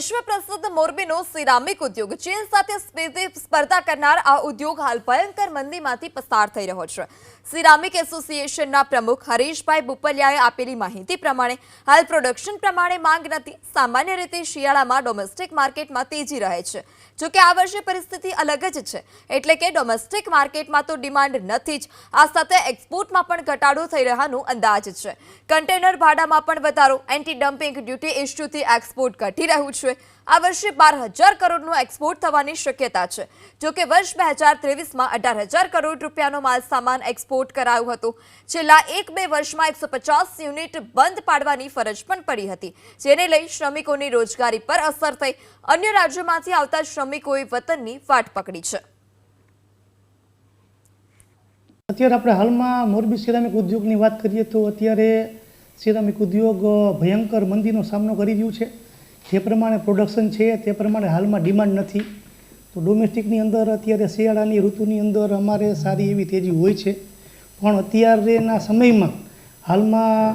વિશ્વ પ્રસિદ્ધ મોરબીનો સિરામિક ઉદ્યોગ. ચીન સાથે સ્પર્ધા કરનાર આ ઉદ્યોગ હાલ ભયંકર મંદીમાંથી પસાર થઈ રહ્યો છે. સિરામિક એસોસિએશનના પ્રમુખ હરીશભાઈ બુપલિયાએ આપેલી માહિતી પ્રમાણે હાલ પ્રોડક્શન પ્રમાણે માંગ નથી. સામાન્ય રીતે શિયાળામાં ડોમેસ્ટિક માર્કેટમાં તેજી રહે છે. જો કે આ વર્ષે પરિસ્થિતિ અલગ જ છે. એટલે કે ડોમેસ્ટિક માર્કેટમાં તો ડિમાન્ડ નથી જ. આ સાથે એક્સપોર્ટમાં પણ ઘટાડો થઈ રહ્યાનું અંદાજ છે. કન્ટેનર ભાડામાં પણ વધારો. એન્ટી ડમ્પિંગ ડ્યુટી ઇસ્યુથી એક્સપોર્ટ ઘટી રહ્યું છે. આ વર્ષે બાર હજાર કરોડનું એક્સપોર્ટ થવાની શક્યતા છે. જો કે વર્ષ બે હજાર ત્રેવીસમાં અઢાર હજાર કરોડ રૂપિયાનો માલ સામાન એક્સપોર્ટ કરાયું હતું. છેલ્લા એક બે વર્ષમાં એકસો યુનિટ બંધ પાડવાની ફરજ પણ પડી હતી. જેને લઈ શ્રમિકોની રોજગારી પર અસર થઈ. અન્ય રાજ્યોમાંથી આવતા શ્રમિકોએ વતનની વાટ પકડી છે. અત્યારે આપણે હાલમાં મોરબી સિરામિક ઉદ્યોગની વાત કરીએ તો અત્યારે સિરામિક ઉદ્યોગ ભયંકર મંદીનો સામનો કરી રહ્યું છે. જે પ્રમાણે પ્રોડક્શન છે, તે પ્રમાણે હાલમાં ડિમાન્ડ નથી. તો ડોમેસ્ટિકની અંદર અત્યારે શિયાળાની ઋતુની અંદર અમારે સારી એવી તેજી હોય છે. પણ અત્યારેના સમયમાં હાલમાં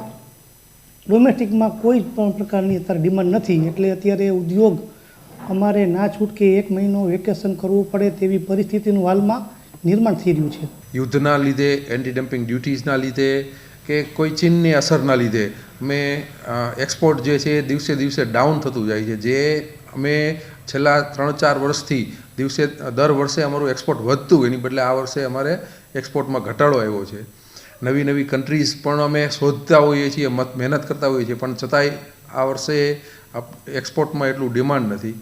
ડોમેસ્ટિકમાં કોઈ પણ પ્રકારની અત્યારે ડિમાન્ડ નથી. એટલે અત્યારે ઉદ્યોગ અમારે ના છૂટકે એક મહિનો વેકેશન કરવું પડે તેવી પરિસ્થિતિનું હાલમાં નિર્માણ થઈ રહ્યું છે. યુદ્ધના લીધે એન્ટી ડમ્પિંગ ડ્યુટીઝના લીધે કે કોઈ ચીનની અસરના લીધે અમે એક્સપોર્ટ જે છે એ દિવસે દિવસે ડાઉન થતું જાય છે. જે અમે છેલ્લા ત્રણ ચાર વર્ષથી દિવસે, દર વર્ષે અમારું એક્સપોર્ટ વધતું, એની બદલે આ વર્ષે અમારે એક્સપોર્ટમાં ઘટાડો આવ્યો છે. નવી નવી કન્ટ્રીઝ પણ અમે શોધતા હોઈએ છીએ મહેનત કરતા હોઈએ છીએ, પણ છતાંય આ વર્ષે એક્સપોર્ટમાં એટલું ડિમાન્ડ નથી.